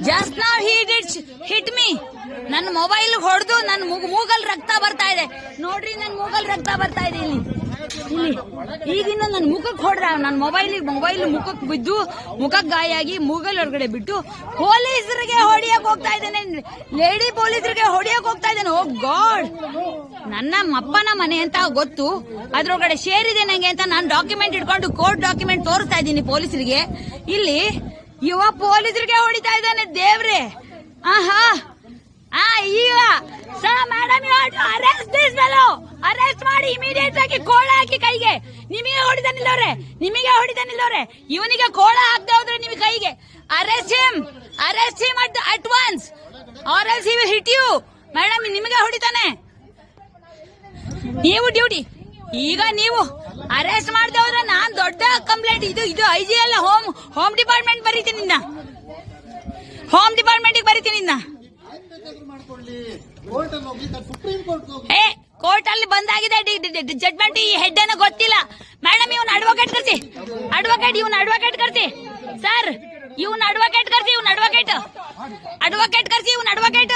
Just ನಾವ್ hit hit me ನನ್ನ mobile ಹೊಡೆದು ನನ್ನ ಮೂಗ್- ಮೂಗಲ್ ರಕ್ತ ಬರ್ತಾ ಇದೆ. ನೋಡ್ರಿ ನನ್ನ ಮೂಗಲ್ ರಕ್ತ ಬರ್ತಾ ಇದೆ ಇಲ್ಲಿ. ಇಲ್ಲಿ. ಈಗಿನ ನನ್ನ ಮುಖಕ್ಕೆ ಹೊಡ್ರ ನನ್ನ ಮೊಬೈಲ್ ಮೊಬೈಲ್ ಮುಖಕ್ಕೆ ಬಿದ್ದು ಮುಖಕ್ಕೆ ಗಾಯ ಆಗಿ ಮೂಗಲ್ ಹೊರಗಡೆ ಬಿಟ್ಟು ಪೊಲೀಸರಿಗೆ ಹೊಡಿಯಕ್ ಹೋಗ್ತಾ ಇದ್ದೇನೆ. ಲೇಡಿ ಪೊಲೀಸರಿಗೆ ಹೊಡಿಯಕ್ ಹೋಗ್ತಾ ಇದ್ದೇನೆ. ಓ ಗಾಡ್ ನನ್ನ ಅಪ್ಪನ ಮನೆ ಅಂತ ಗೊತ್ತು. ಅದ್ರೊಳಗಡೆ ಶೇರ್ ಇದೆ ನಂಗೆ ಅಂತ ನಾನು ಡಾಕ್ಯುಮೆಂಟ್ ಇಟ್ಕೊಂಡು ಕೋರ್ಟ್ ಡಾಕ್ಯುಮೆಂಟ್ ತೋರಿಸ್ತಾ ಇದ್ದೀನಿ ಪೊಲೀಸರಿಗೆ. ಇಲ್ಲಿ ಯುವ ಪೊಲೀಸರಿಗೆ ಹೊಡಿತಾ ಇದ್ದಾನೆ ದೇವ್ರೆ. ಆಹಾ. ಆ, ಈಗ. Sir madam arrest this fellow arrest ಮಾಡಿ ಇಮಿಡಿಯೇಟ್ ಆಗಿ ಕೋಳ ಹಾಕಿ ಕೈಗೆ. ನಿಮಗೆ ಹೊಡಿತಾನಿಲ್ಲವ್ರೆ ನಿಮಗೆ ಹೊಡಿತಾನಿಲ್ಲವ್ರೆ ಇವನಿಗೆ ಕೋಳ ಹಾಕ್ದೆ ಹೋದ್ರೆ ನಿಮಗೆ ಕೈಗೆ. Arrest arrest him at at will hit you madam ನಿಮಗೆ ಹೊಡಿತಾನೆ. ನೀವು ಡ್ಯೂಟಿ ಈಗ ನೀವು ಅರೆಸ್ಟ್ ಮಾಡದೆ ಕಂಪ್ಲೇಂಟ್ ಇದು ಇದು ಐ ಜಿ ಅಲ್ಲ ಹೋಮ್ ಹೋಮ್ ಡಿಪಾರ್ಟ್ಮೆಂಟ್ ಬರೀತೀನಿ ನಿನ್ನ ಹೋಮ್ ಡಿಪಾರ್ಟ್ಮೆಂಟ್ ಬರೀತೀನಿ ನಿನ್ನ ಏ ಕೋರ್ಟ್ ಅಲ್ಲಿ ಬಂದಾಗಿದೆ ಜಡ್ಮೆಂಟ್ ಈ ಹೆಡ್ ಏನೋ ಗೊತ್ತಿಲ್ಲ. ಮೇಡಮ್ ಇವನ್ ಅಡ್ವೊಕೇಟ್ ಕರ್ಸಿ. ಅಡ್ವೊಕೇಟ್ ಇವನ್ ಅಡ್ವೊಕೇಟ್ ಕರ್ಸಿ. ಸರ್ ಇವನ್ ಅಡ್ವೊಕೇಟ್ ಕರ್ಸಿ, ಇವನ್ ಅಡ್ವೊಕೇಟ್ ಅಡ್ವೊಕೇಟ್ ಕರ್ಸಿ, ಇವನ್ ಅಡ್ವೊಕೇಟ್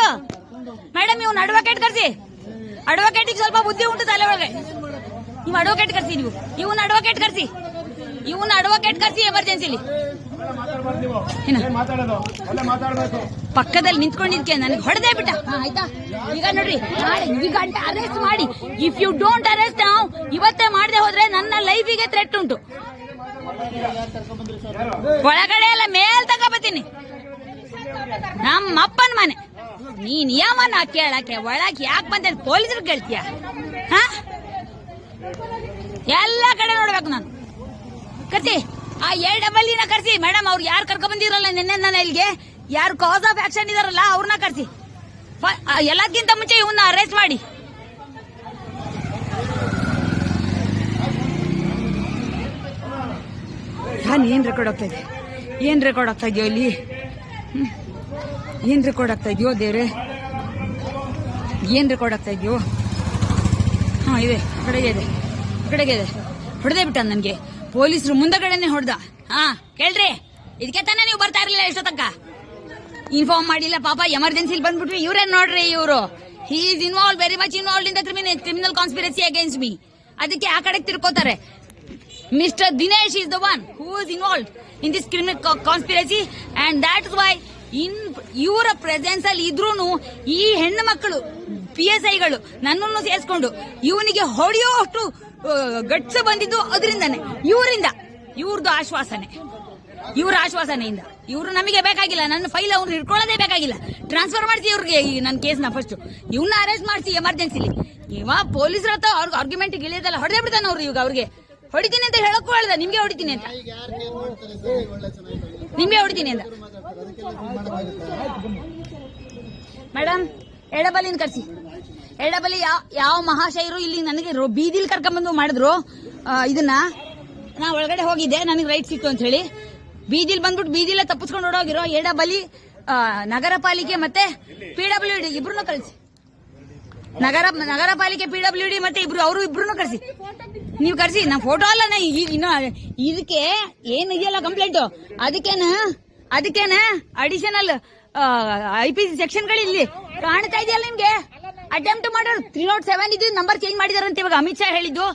ಮೇಡಮ್ ಇವನ್ ಅಡ್ವೊಕೇಟ್ ಕರ್ಸಿ. ಅಡ್ವೊಕೇಟ್ ಸ್ವಲ್ಪ ಬುದ್ಧಿ ಉಂಟು ತಲೆ ಒಳಗೆ. ನೀವು ಅಡ್ವೊಕೇಟ್ ಕರ್ಸಿ ನೀವು. ಇವನ್ ಅಡ್ವೊಕೇಟ್ ಕರ್ಸಿ. ಇವನ್ ಅಡ್ವೊಕೇಟ್ ಕರ್ಸಿ ಎಮರ್ಜೆನ್ಸಿಲಿ ಪಕ್ಕದಲ್ಲಿ ನಿಂತ್ಕೊಂಡಿದ್ಕೆ, ನನಗೆ ಹೊಡೆದೇ ಬಿಟ್ಟ. ಆಯ್ತಾ? ಈಗ ನೋಡ್ರಿ ಈಗ ಅರೆಸ್ಟ್ ಮಾಡಿ. ಇಫ್ ಯು ಡೋಂಟ್ ಅರೆಸ್ಟ್ ನಾವು ಇವತ್ತೇ ಮಾಡದೆ ಹೋದ್ರೆ ನನ್ನ ಲೈಫಿಗೆ ಥ್ರೆಟ್ ಉಂಟು. ಒಳಗಡೆ ಎಲ್ಲ ಮೇಲ್ ತಗೋಬತ್ತೀನಿ ನಮ್ಮ ಅಪ್ಪನ ಮನೆ. ನೀನ್ ನಿಯಮನ ಕೇಳಕ್ಕೆ, ಒಳಗೆ ಯಾಕೆ ಬಂದ ಪೊಲೀಸರು ಕೇಳ್ತೀಯ? ಹಾ? ಎಲ್ಲ ಕಡೆ ನೋಡ್ಬೇಕು ನಾನು. ಕರ್ಸಿ ಆ ಎರಡ್ ಡಬಲ್ ಇನ ಕರ್ಸಿ ಮೇಡಮ್, ಅವ್ರು ಯಾರು ಕರ್ಕೊ ಬಂದಿರಲ್ಲ ನಿನ್ನೆ ನಾನು ಇಲ್ಲಿಗೆ? ಯಾರು ಕಾಸ್ ಆಫ್ ಆಕ್ಷನ್ ಇದಾರಲ್ಲ ಅವ್ರನ್ನ ಕರ್ಸಿ ಎಲ್ಲದಕ್ಕಿಂತ ಮುಂಚೆ ಇವನ್ನ ಅರೆಸ್ಟ್ ಮಾಡಿ. ನಾನು ಏನ್ ರೆಕಾರ್ಡ್ ಆಗ್ತಾ ಇದೆ? ಏನ್ ರೆಕಾರ್ಡ್ ಆಗ್ತಾ ಇದೆಯೋ ಇಲ್ಲಿ. ಏನ್ ರೆಕಾರ್ಡ್ ಆಗ್ತಾ ಇದೆಯೋ ದೇವ್ರೆ? ಏನ್ ರೆಕಾರ್ಡ್ ಆಗ್ತಾ ಇದೆಯೋ? ಹಾ, ಇದೆ. ಕಡೆಗೆ ಇದೆ. ಕಡೆಗೆ ಇದೆ. ಹೊಡೆದೇ ಬಿಟ್ಟ ನನ್ಗೆ. ಪೊಲೀಸರು ಮುಂದಗಡೆನೆ ಹೊಡೆದ. ಹಾ, ಕೇಳ್ರಿ. ಇದಕ್ಕೆ ತಾನೇ ನೀವು ಬರ್ತಾ ಇರ್ಲಿಲ್ಲ ಎಷ್ಟೋ ತನಕ? ಇನ್ಫಾರ್ಮ್ ಮಾಡಿಲ್ಲ ಪಾಪ ಎಮರ್ಜೆನ್ಸಿಲಿ ಬಂದ್ಬಿಟ್ವಿ. ಇವ್ರೇನ್ ನೋಡ್ರಿ ಇವರು. He is involve very much involve in the criminal criminal conspiracy against me ಅದಕ್ಕೆ ಆ ಕಡೆ ತಿರ್ಕೋತಾರೆ. Mister Dinesh is the one who is involve in this criminal conspiracy and that why in ಇವರ ಪ್ರೆಸೆನ್ಸ್ ಅಲ್ಲಿ ಇದ್ರೂ ಈ ಹೆಣ್ಣು ಮಕ್ಕಳು ಪಿ ಎಸ್ ಐಗಳು ನನ್ನನ್ನು ಸೇರಿಸ್ಕೊಂಡು ಇವನಿಗೆ ಹೊಡೆಯುವಷ್ಟು ಗಟ್ಸ್ ಬಂದಿದ್ದು ಅದರಿಂದಾನೆ ಇವರಿಂದ ಇವ್ರದ್ದು ಆಶ್ವಾಸನೆ ಇವ್ರ ಆಶ್ವಾಸನೆಯಿಂದ. ಇವರು ನಮಗೆ ಬೇಕಾಗಿಲ್ಲ ನನ್ನ ಫೈಲ್ ಅವ್ರು ಹಿಡ್ಕೊಳ್ಳೋದೇ ಬೇಕಾಗಿಲ್ಲ. ಟ್ರಾನ್ಸ್ಫರ್ ಮಾಡಿಸಿ ಇವ್ರಿಗೆ ಈ ನನ್ನ ಕೇಸ್ನ ಫಸ್ಟ್ ಇವನ್ನ ಅರೆಸ್ಟ್ ಮಾಡಿಸಿ ಎಮರ್ಜೆನ್ಸಿಲಿ ಇವ ಪೊಲೀಸರ ಹತ್ರ ಅವ್ರಿಗೆ ಆರ್ಗ್ಯುಮೆಂಟ್ ಇಳಿಯೋದಲ್ಲ ಹೊಡೆದೇ ಬಿಡ್ತಾನೆ ಅವ್ರು ಈಗ ಅವ್ರಿಗೆ. ಹೊಡಿತೀನಿ ಅಂತ ಹೇಳಕ್ಕೂ ಹೇಳ್ದ ನಿಮ್ಗೆ ಹೊಡಿತೀನಿ ಅಂತ. ನಿಮ್ಗೆ ಹೊಡಿತೀನಿ ಅಂತ. ಮೇಡಮ್ ಎಡಬಲಿನ ಕರ್ಸಿ. ಎಡಬಲಿ ಯಾವ ಯಾವ ಮಹಾಶಯರು ಇಲ್ಲಿ ನನಗೆ ಬೀದಿಲಿ ಕರ್ಕೊಂಡ್ಬಂದು ಮಾಡಿದ್ರು ಇದನ್ನ ನಾ ಒಳಗಡೆ ಹೋಗಿದ್ದೆ, ನನಗೆ ರೈಟ್ ಸಿಕ್ತು ಅಂತ ಹೇಳಿ ಬೀದಿಲ್ ಬಂದ್ಬಿಟ್ಟು ಬೀದಿಲ್ಲ ತಪ್ಪಿಸ್ಕೊಂಡು ಓಡೋಗಿರೋ ಎಡಬಲಿ ನಗರ ಪಾಲಿಕೆ ಮತ್ತೆ ಪಿಡಬ್ಲ್ಯೂ ಡಿ ಇಬ್ರು ಕಳಿಸಿ. ನಗರ ನಗರ ಪಾಲಿಕೆ ಪಿಡಬ್ಲ್ಯೂ ಡಿ ಮತ್ತೆ ಇಬ್ರು ಅವರು ಇಬ್ರು ಕಳಿಸಿ. ನೀವು ಕರ್ಸಿ ನಾ ಫೋಟೋ ಅಲ್ಲ ನಾ ಈ- ಇನ್ನು ಇದಕ್ಕೆ ಏನು ಇದೆಯಲ್ಲ ಕಂಪ್ಲೇಂಟ್ ಅದಕ್ಕೇನ ಅದಕ್ಕೇನ ಅಡಿಷನಲ್ ಐ ಪಿ ಸಿ ಸೆಕ್ಷನ್ಗಳು ಇಲ್ಲಿ ಕಾಣ್ತಾ ಇದೆಯಲ್ಲ ನಿಮ್ಗೆ? ಅಟೆಂಪ್ಟ್ ಮಾಡೋರು ತ್ರೀ ನಾಟ್ ಸೆವೆನ್ ಇದ್ದು ನಂಬರ್ ಚೇಂಜ್ ಮಾಡಿದಾರಂತೆ ಇವಾಗ ಅಮಿತ್ ಶಾ ಹೇಳಿದ್ದು.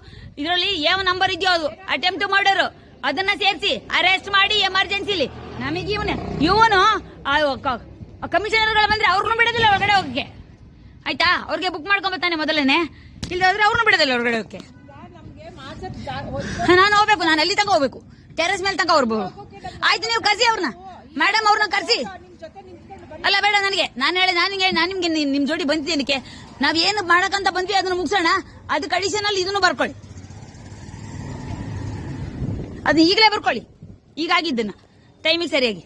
ಇದರಲ್ಲಿ ಯಾವ ನಂಬರ್ ಇದೆಯೋ ಅದು. ಅಟೆಂಪ್ಟ್ ಮಾಡೋರು. ಅದನ್ನ ಸೇರಿಸಿ ಅರೆಸ್ಟ್ ಮಾಡಿ ಎಮರ್ಜೆನ್ಸಿಲಿ ನಮಗೆ ಇವನು ಇವನು ಕಮಿಷನರ್ಗಳು ಬಂದ್ರೆ ಅವ್ರನ್ನೂ ಬಿಡೋದಿಲ್ಲ ಹೊರಗಡೆ ಹೋಗಕ್ಕೆ. ಆಯ್ತಾ? ಅವ್ರಿಗೆ ಬುಕ್ ಮಾಡ್ಕೊಂಬತ್ತಾನೆ ಮೊದಲನೇ. ಇಲ್ಲದ್ರೆ ಅವ್ರನ್ನೂ ಬಿಡೋದಿಲ್ಲ ಹೊರಗಡೆ ಹೋಗಕ್ಕೆ. ನಾನು ಹೋಗ್ಬೇಕು, ನಾನು ಅಲ್ಲಿ ತನಕ ಹೋಗ್ಬೇಕು. ಟೆರೆಸ್ ಮೇಲೆ ತನಕ ಅವ್ರು ಆಯ್ತು, ನೀವು ಕರ್ಸಿ ಅವ್ರನ್ನ ಮೇಡಮ್ ಅವ್ರನ್ನ ಕರ್ಸಿ. ಅಲ್ಲ, ಬೇಡ ನನಗೆ. ನಾನು ಹೇಳಿ ನಾನು ಹೇಳಿ, ನಾನು ನಿಮ್ಗೆ ನಿಮ್ಮ ನಿಮ್ ಜೋಡಿ ಬಂದಿದ್ದೇನಕ್ಕೆ ನಾವ್ ಏನು ಮಾಡಕಂತ ಬಂದ್ವಿ, ಅದನ್ನ ಮುಗಿಸೋಣ. ಅದಕ್ಕೆ ಅಡಿಷನಲ್ ಇದನ್ನು ಬರ್ಕೊಳ್ಳಿ. ಅದು ಈಗಲೇ ಬರ್ಕೊಳ್ಳಿ. ಈಗಾಗಿದ್ದನ್ನ. ಟೈಮಿಗೆ ಸರಿಯಾಗಿ.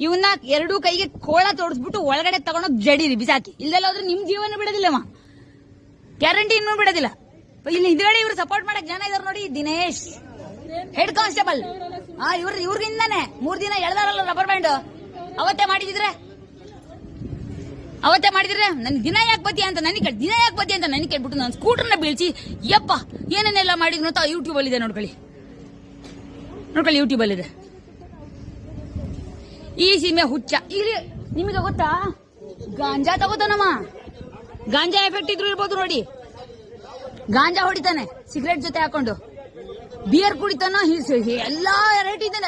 ಇವನ್ನ ಎರಡೂ ಕೈಗೆ ಕೋಳ ತೋಡಿಸ್ಬಿಟ್ಟು ಒಳಗಡೆ ತಗೊಂಡೋಗಿ ಜಡಿರಿ, ಬಿಸಾಕಿ. ಇಲ್ದೆಲ್ಲ ಹೋದ್ರೆ ನಿಮ್ ಜೀವನ ಬಿಡೋದಿಲ್ಲಮ್ಮ ಗ್ಯಾರಂಟಿ ಇನ್ನೂ ಬಿಡೋದಿಲ್ಲ. ಇಲ್ಲಿ ಹಿಂದ್ಗಡೆ ಇವ್ರು ಸಪೋರ್ಟ್ ಮಾಡಕ್ ಜನ ಇದಾರೆ ನೋಡಿ, ದಿನೇಶ್. ಹೆಡ್ ಕಾನ್ಸ್ಟೇಬಲ್ ಹಾ ಇವ್ರ ಇವ್ರಿಗಿಂದಾನೆ ಮೂರ್ ದಿನ ಎಳ್ದಾರಲ್ಲ ರಬ್ಬರ್ ಬ್ಯಾಂಡ್ ಅವತ್ತೇ ಮಾಡಿದಿದ್ರೆ? ಅವತ್ತೇ ಮಾಡಿದ್ರೆ ನನ್ ದಿನ ಯಾಕೆ ಬತ್ತಿ ಅಂತ ನನಗೆ ಕೇಳಿ, ದಿನ ಯಾಕೆ ಬತ್ತಿ ಅಂತ ನನಗೆ ಕೇಳ್ಬಿಟ್ಟು ನಾನು ಸ್ಕೂಟರ್ನ ಬೀಳ್ಸಿ, ಯಪ್ಪ, ಏನೇನೆಲ್ಲ ಮಾಡಿದ್ರು ಅಂತ ಯೂಟ್ಯೂಬ್ ಅಲ್ಲಿ ಇದೆ ನೋಡ್ಕೊಳ್ಳಿ. ನೋಡ್ಕೊಳ್ಳಿ ಯೂಟ್ಯೂಬ್ ಅಲ್ಲಿ ಇದೆ ಈ ಸೀಮೆ ಹುಚ್ಚ. ಇಲ್ಲಿ ನಿಮಗೆ ಗೊತ್ತಾ? ಗಾಂಜಾ ತಗೋತಾನಮ್ಮ ಗಾಂಜಾ ಎಫೆಕ್ಟ್ ಇದ್ರು ಇರ್ಬೋದು ನೋಡಿ. ಗಾಂಜಾ ಹೊಡಿತಾನೆ ಸಿಗರೇಟ್ ಜೊತೆ ಹಾಕೊಂಡು. ಬಿಯರ್ ಕುಡಿತಾನ ಎಲ್ಲಾ ವೆರೈಟಿ ಇದೆ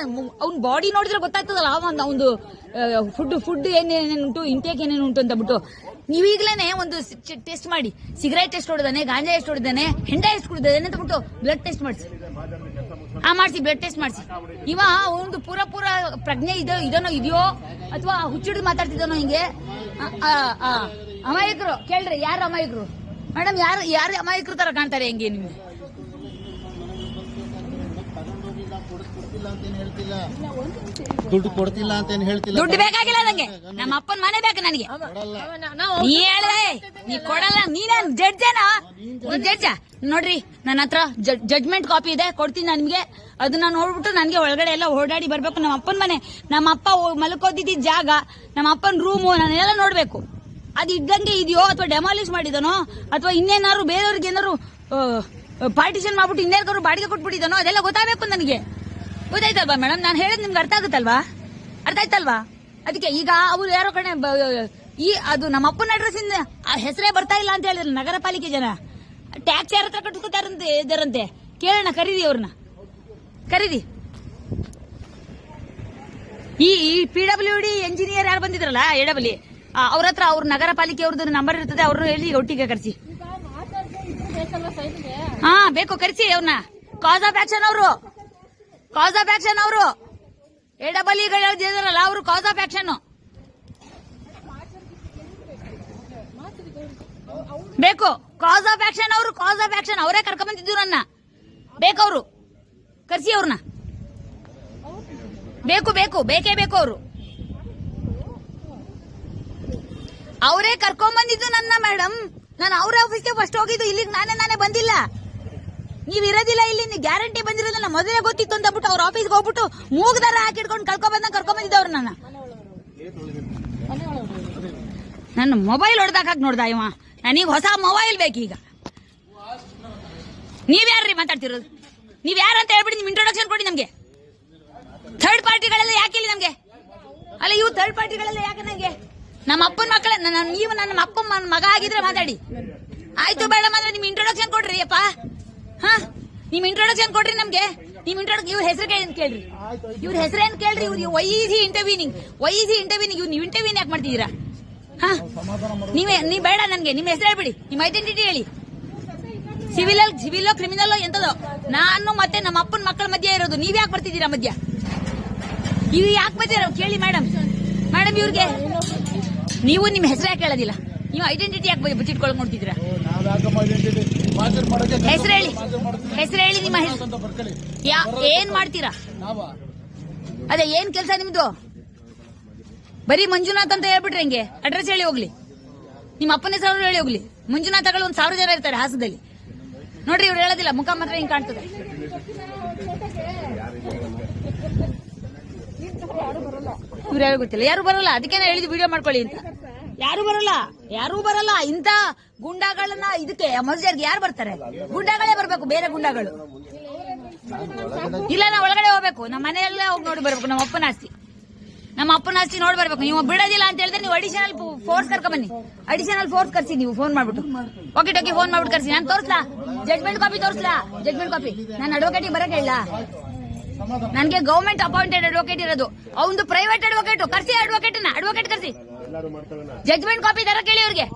ಅವ್ನ ಬಾಡಿ ನೋಡಿದ್ರೆ ಗೊತ್ತಾಗ್ತದಲ್ಲ, ಒಂದು ಅವ್ನು ಫುಡ್ ಫುಡ್ ಏನೇನುಂಟು ಇಂಟೇಕ್ ಏನೇನುಂಟು ಅಂತ ಬಿಟ್ಟು. ನೀವೀಗ್ಲೇನೆ ಒಂದು ಟೆಸ್ಟ್ ಮಾಡಿ. ಸಿಗರೇಟ್ ಟೆಸ್ಟ್ ಹೊಡೆದಾನೆ, ಗಾಂಜಾ ಎಷ್ಟು ಹೊಡೆದಾನೆ, ಹೆಂಡ ಎಷ್ಟು ಕುಡಿದಾನೆ ಅಂತ ಬಿಟ್ಟು ಬ್ಲಡ್ ಟೆಸ್ಟ್ ಮಾಡಿಸಿ. ಆ, ಮಾಡಿಸಿ ಬ್ಲಡ್ ಟೆಸ್ಟ್ ಮಾಡಿಸಿ. ಇವ ಒಂದು ಪೂರ ಪೂರ ಪ್ರಜ್ಞೆ ಇದೋ ಇದನೋ ಇದೆಯೋ, ಅಥವಾ ಹುಚ್ಚಿಡಿದು ಮಾತಾಡ್ತಿದ್ದಾನೋ ಹಿಂಗೆ. ಅಮಾಯಕರು, ಕೇಳ್ರಿ, ಯಾರು ಅಮಾಯಕರು? ಮೇಡಮ್, ಯಾರು ಯಾರು ಅಮಾಯಕರು ತರ ಕಾಣ್ತಾರೆ ಹೆಂಗೆ ನಿಮ್ಗೆ? ಕೊಡ್- ಕೊಡ್ತಿಲ್ಲ ಅಂತ ಹೇಳ್ತಿಲ್ಲ. ದುಡ್ಡು ಕೊಡ್ತಿಲ್ಲ ಅಂತೇನು ಹೇಳ್ತಿಲ್ಲ. ದುಡ್ಡು ಬೇಕಾಗಿಲ್ಲ ನಂಗೆ. ನಮ್ಮ ಅಪ್ಪನ ಮನೆ ಬೇಕು ನನಗೆ. ನೀ ಹೇಳ್ದೆ ನೀ ಕೊಡಲ್ಲ ನೀನೇನ್ ಜಡ್ಜೇನಾ? ನೀ ಜಡ್ಜ ನೋಡ್ರಿ ನನ್ನ ಹತ್ರ ಜಡ್ಜ್ಮೆಂಟ್ ಕಾಪಿ ಇದೆ ಕೊಡ್ತೀನಿ ನನ್ಗೆ. ನಿಮ್ಗೆ ಅದನ್ನ ನೋಡ್ಬಿಟ್ಟು ನನಗೆ ಒಳಗಡೆ ಎಲ್ಲ ಓಡಾಡಿ ಬರ್ಬೇಕು. ನಮ್ಮ ಅಪ್ಪನ ಮನೆ ನಮ್ಮ ಅಪ್ಪ ಮಲ್ಕೋದಿದ್ದ ಜಾಗ ನಮ್ಮ ಅಪ್ಪನ ರೂಮು ನಾನೆಲ್ಲ ನೋಡ್ಬೇಕು. ಅದು ಇದ್ದಂಗೆ ಇದೆಯೋ ಅಥವಾ ಡೆಮಾಲಿಷ್ ಮಾಡಿದನೋ ಅಥವಾ ಇನ್ನೇನಾದ್ರು ಬೇರೆಯವ್ರಿಗೆ ಏನಾದ್ರು ಪಾರ್ಟಿಷನ್ ಮಾಡ್ಬಿಟ್ಟು ಇನ್ನೇನಾದ್ರು ಬಾಡಿಗೆ ಕೊಟ್ಬಿಟ್ಟಿದ್ದಾನೋ ಅದೆಲ್ಲ ಗೊತ್ತಾಗಬೇಕು ನನಗೆ. ಗೊತ್ತಾಯ್ತಲ್ವಾ ಮೇಡಮ್? ನಾನು ಹೇಳಿದ್ ನಿಮ್ಗೆ ಅರ್ಥ ಆಗುತ್ತಲ್ವಾ? ಅರ್ಥ ಆಯ್ತಲ್ವಾ? ಅದಕ್ಕೆ ಈಗ ಅವ್ರು ಯಾರೋ ಕಡೆ ಈ ಅದು ನಮ್ಮ ಅಪ್ಪನ ಅಡ್ರೆಸ್ ಇಂದ ಆ ಹೆಸರೇ ಬರ್ತಾ ಇಲ್ಲ ಅಂತ ಹೇಳಿದ್ರು ನಗರ ಪಾಲಿಕೆ ಜನ. ಟ್ಯಾಕ್ಸ್ ಯಾರ ಹತ್ರ ಕಟ್ಟಿಸ್ಕೊತಾರಂತೆ ಇದ್ದಾರಂತೆ? ಕೇಳೋಣ ಕರೀರಿ ಅವ್ರನ್ನ. ಕರೀರಿ ಈ ಈ ಪಿ ಡಬ್ಲ್ಯೂ ಡಿ ಎಂಜಿನಿಯರ್ ಯಾರು ಬಂದಿದ್ರಲ್ಲ ಎ ಡಬ್ಲ್ಯೂ ಅವ್ರ ಹತ್ರ ಅವ್ರ ನಗರ ಪಾಲಿಕೆ ಅವ್ರದ್ದು ನಂಬರ್ ಇರ್ತದೆ ಅವ್ರು ಹೇಳಿ ಒಟ್ಟಿಗೆ ಕರೆಸಿ. ಹಾ ಬೇಕು ಕರೆಸಿ ಅವ್ರನ್ನ. ಕಾಸ್ ಆಫ್ ಆಕ್ಷನ್ ಅವರು. ಕಾಸ್ ಆಫ್ ಆಕ್ಷನ್ ಅವರು. ಎ ಡಬಲ್ ಇದಾರಲ್ಲ ಅವರು ಕಾಸ್ ಆಫ್ ಆಕ್ಷನ್ ಬೇಕು. ಕಾಸ್ ಆಫ್ ಆಕ್ಷನ್ ಅವರು ಕಾಸ್ ಆಫ್ ಆಕ್ಷನ್ ಅವರೇ ಕರ್ಕೊಂಡ್ ನನ್ನ ಅವರು. ಕರ್ಸಿ ಅವ್ರನ್ನ. ಬೇಕು ಬೇಕು. ಬೇಕೇ ಬೇಕು ಅವರು. ಅವರೇ ಕರ್ಕೊಂಡ್ ಬಂದಿದ್ದು ನನ್ನ ಮೇಡಮ್ ನಾನು ಅವ್ರ ಆಫೀಸ್ಗೆ ಫಸ್ಟ್ ಹೋಗಿದ್ದು. ಇಲ್ಲಿಗೆ ನಾನೇ ನಾನೇ ಬಂದಿಲ್ಲ. ನೀವ್ ಇರೋದಿಲ್ಲ ಇಲ್ಲಿ, ನೀವು ಗ್ಯಾರಂಟಿ ಬಂದಿರೋದಿಲ್ಲ ಮೊದಲೇ ಗೊತ್ತಿತ್ತು ಅಂತ ಬಿಟ್ಟು ಅವ್ರ ಆಫೀಸ್ಗೆ ಹೋಗ್ಬಿಟ್ಟು ಮೂಗ್ದಾರ ಹಾಕಿಡ್ಕೊಂಡು ಬಂದಂಗ ಕರ್ಕೊಂಡ್ ಬಂದಿದ್ದವ್ರು ನನ್ನ. ನನ್ನ ಮೊಬೈಲ್ ಹೊಡೆದಾಕ ನೋಡ್ದ ಇವ? ನನಗೆ ಹೊಸ ಮೊಬೈಲ್ ಬೇಕೀಗ. ನೀವ್ ಯಾರ್ರಿ ಮಾತಾಡ್ತಿರೋದು? ನೀವ್ ಯಾರಂತ ಹೇಳ್ಬಿಡಿ, ನಿಮ್ ಇಂಟ್ರೊಡಕ್ಷನ್ ಕೊಡಿ ನಮ್ಗೆ. ಥರ್ಡ್ ಪಾರ್ಟಿಗಳೆಲ್ಲ ಯಾಕೆ ಇಲ್ಲಿ ನಮ್ಗೆ? ಅಲ್ಲ, ಇವು ಥರ್ಡ್ ಪಾರ್ಟಿಗಳೆಲ್ಲ ಯಾಕೆ ನನಗೆ ನಮ್ಮ ಅಪ್ಪನ ಮಕ್ಕಳ ನೀವು ನನ್ನ ಅಪ್ಪ ಮಗ ಆಗಿದ್ರೆ ಮಾತಾಡಿ. ಆಯ್ತು ಬೇಡ ಮಾತ್ರ ನಿಮ್ ಇಂಟ್ರೊಡಕ್ಷನ್ ಕೊಡ್ರಿ ಅಪ್ಪ. ಹಾ, ನಿಮ್ ಇಂಟ್ರೊಡಕ್ಷನ್ ಕೊಡ್ರಿ ನಮ್ಗೆ? ನಿಮ್ ಇಂಟ್ರೊಡಕ್ಷನ್ ಇವ್ರ ಹೆಸರು ಕೇಳಿ ಕೇಳ್ರಿ. ಇವ್ರ ಹೆಸರೇನ್ ಕೇಳ್ರಿ? ಇವ್ರ ವೈಸಿ ಇಂಟರ್ವ್ಯೂನಿಂಗ್ ವೈಸಿ ಇಂಟರ್ವ್ಯೂನಿಂಗ್ ಇವ್ರು ನೀವು ಇಂಟರ್ವ್ಯೂನ್ ಯಾಕೆ ಮಾಡ್ತಿದ್ದೀರಾ? ನೀವೇ ನೀವ್ ಬೇಡ ನನ್ಗೆ. ನಿಮ್ ಹೆಸರು ಹೇಳ್ಬಿಡಿ. ನಿಮ್ ಐಡೆಂಟಿಟಿ ಹೇಳಿ. ಸಿವಿಲ್ ಸಿವಿಲೋ ಕ್ರಿಮಿನಲ್ ಎಂತದೋ. ನಾನು ಮತ್ತೆ ನಮ್ಮ ಅಪ್ಪನ ಮಕ್ಕಳ ಮಧ್ಯೆ ಇರೋದು. ನೀವ್ ಯಾಕೆ ಬರ್ತಿದ್ದೀರಾ ಮಧ್ಯ? ಇವ್ ಯಾಕೆ ಬರ್ತೀರಾ ಕೇಳಿ ಮೇಡಮ್ ಮೇಡಮ್ ಇವ್ರಿಗೆ. ನೀವು ನಿಮ್ ಹೆಸರು ಯಾಕೆ ಹೇಳೋದಿಲ್ಲ ನೀವು ಐಡೆಂಟಿಟಿ ಯಾಕೆ ಬಚ್ಚಿಟ್ಕೊಳಕ್ ನೋಡ್ತಿದ್ದೀರಾ? ಹೆಸರು ಹೇಳಿ. ಹೆಸರು ಹೇಳಿ ನಿಮ್ಮ ಹೆಸರು ಯಾ ಏನ್ ಮಾಡ್ತೀರಾ? ಅದೇ ಏನ್ ಕೆಲಸ ನಿಮ್ದು? ಬರೀ ಮಂಜುನಾಥ್ ಅಂತ ಹೇಳ್ಬಿಟ್ರೆ ಹಂಗೆ? ಅಡ್ರೆಸ್ ಹೇಳಿ ಹೋಗ್ಲಿ. ನಿಮ್ಮ ಅಪ್ಪನ ಹೆಸರು ಹೇಳಿ ಹೋಗ್ಲಿ. ಮಂಜುನಾಥಗಳು ಒಂದ್ ಸಾವಿರ ಜನ ಇರ್ತಾರೆ ಹಾಸದಲ್ಲಿ ನೋಡ್ರಿ ಇವ್ರು ಹೇಳೋದಿಲ್ಲ. ಮುಖ ಮಾತ್ರ ಹಿಂಗ್ ಕಾಣ್ತದೆ. ಇವ್ರು ಯಾರು ಗೊತ್ತಿಲ್ಲ. ಯಾರು ಬರಲ್ಲ? ಅದಕ್ಕೆ ಹೇಳಿದ್ ವಿಡಿಯೋ ಮಾಡ್ಕೊಳ್ಳಿ ಅಂತ. ಯಾರು ಬರಲ್ಲ ಯಾರು ಬರಲ್ಲ. ಇಂತ ಗುಂಡಾಗಳನ್ನ ಇದಕ್ಕೆ ಮಸ್ಜಿದ್ಗೆ ಯಾರು ಬರ್ತಾರೆ? ಗುಂಡಾಗಳೇ ಬರ್ಬೇಕು, ಬೇರೆ ಗುಂಡಾಗಳು. ಇಲ್ಲ ನಾ ಒಳಗಡೆ ಹೋಗ್ಬೇಕು. ನಮ್ಮ ಮನೆಯಲ್ಲೇ ಹೋಗಿ ನೋಡಿ ಬರ್ಬೇಕು, ನಮ್ಮ ಅಪ್ಪನ ಆಸ್ತಿ. ನಮ್ಮ ಅಪ್ಪನ ಆಸ್ತಿ ನೋಡಿ ಬರ್ಬೇಕು. ನೀವು ಬಿಡೋದಿಲ್ಲ ಅಂತ ಹೇಳಿದ್ರೆ ನೀವು ಅಡಿಷನಲ್ ಫೋರ್ಸ್ ಕರ್ಕೊ ಬನ್ನಿ. ಅಡಿಷನಲ್ ಫೋರ್ಸ್ ಕರ್ಸಿ ನೀವು ಫೋನ್ ಮಾಡ್ಬಿಟ್ಟು. ಓಕೆ ಟೋಕಿ ಫೋನ್ ಮಾಡ್ಬಿಟ್ಟು ಕರ್ಸಿ. ನಾನು ತೋರಿಸ್ಲಾ? ಜಡ್ಮೆಂಟ್ ಕಾಪಿ ತೋರಿಸ್ಲಾ? ಜಡ್ಮೆಂಟ್ ಕಾಪಿ ನಾನು ಅಡ್ವೊಕೇಟಿಗೆ ಬರಕ್ಕೆ ಹೇಳ ನನಗೆ ಗೌರ್ಮೆಂಟ್ ಅಪಾಯಿಂಟೆಡ್ ಅಡ್ವೊಕೇಟ್ ಇರೋದು. ಅವನು ಪ್ರೈವೇಟ್ ಅಡ್ವೊಕೇಟ್ ಕರ್ಸಿ ಅಡ್ವೊಕೇಟ್ ಅಡ್ವೊಕೇಟ್ ಕರ್ಸಿ. ಜಡ್ಜ್ಮೆಂಟ್ ಕಾಪಿ ತರ ಕೇಳಿ ಅವ್ರಿಗೆ.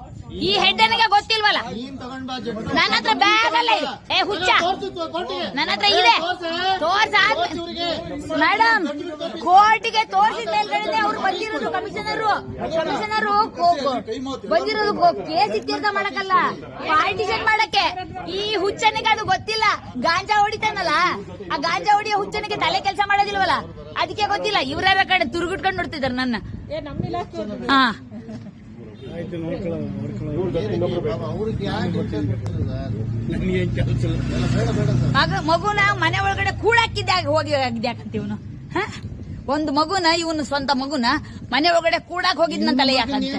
ಈ ಹೆಡ್ ನನಗೆ ಗೊತ್ತಿಲ್ವಲ್ಲ? ನೀನ್ ತಗೊಂಡ್ ಬಾ ಜಡ್ಜ್ ನನ್ನ ಹತ್ರ ಬ್ಯಾಗ್ ಅಲ್ಲ. ಇದೆ ಏ ಹುಚ್ಚ. ನನ್ನ ಹತ್ರ ಇದೆ. ತೋರ್ಸ. ಮೇಡಮ್ ಕೋರ್ಟಿಗೆ ತೋರಿಸಿದ ಮೇಲ್ಗಡೆ ಅವ್ರು ಬಂದಿರೋದು ಕಮಿಷನರು ಕಮಿಷನರು ಬಂದಿರೋದು ಕೇಸ್ ಇತ್ಯರ್ಥ ಮಾಡಕ್ಕಲ್ಲ. ಪಾರ್ಟಿಷನ್ ಮಾಡಕ್ಕೆ. ಈ ಹುಚ್ಚನಿಗೆ ಅದು ಗೊತ್ತಿಲ್ಲ. ಗಾಂಜಾ ಹೊಡಿತಾನಲ್ಲ. ಆ ಗಾಂಜಾ ಹೊಡಿಯೋ ಹುಚ್ಚನಿಗೆ ತಲೆ ಕೆಲಸ ಮಾಡೋದಿಲ್ವಲ್ಲ? ಅದಕ್ಕೆ ಗೊತ್ತಿಲ್ಲ ಇವ್ರ ಕಡೆ ತುರುಗಿಟ್ಕೊಂಡು ನೋಡ್ತಿದಾರೆ ನನ್ನ. ಹಾ. ಮಗ ಮಗುನ ಮನೆ ಒಳಗಡೆ ಕೂಡಾಕಿದ್ದಾಗ ಹೋಗಿ ಆಗಿದ್ಯಾಕಂತ ಇವನು? ಒಂದು ಮಗುನ ಇವನು ಸ್ವಂತ ಮಗುನ ಮನೆ ಒಳಗಡೆ ಕೂಡಾಕ್ ಹೋಗಿದ್ನಂತಲ್ಲ ಯಾಕಂತ?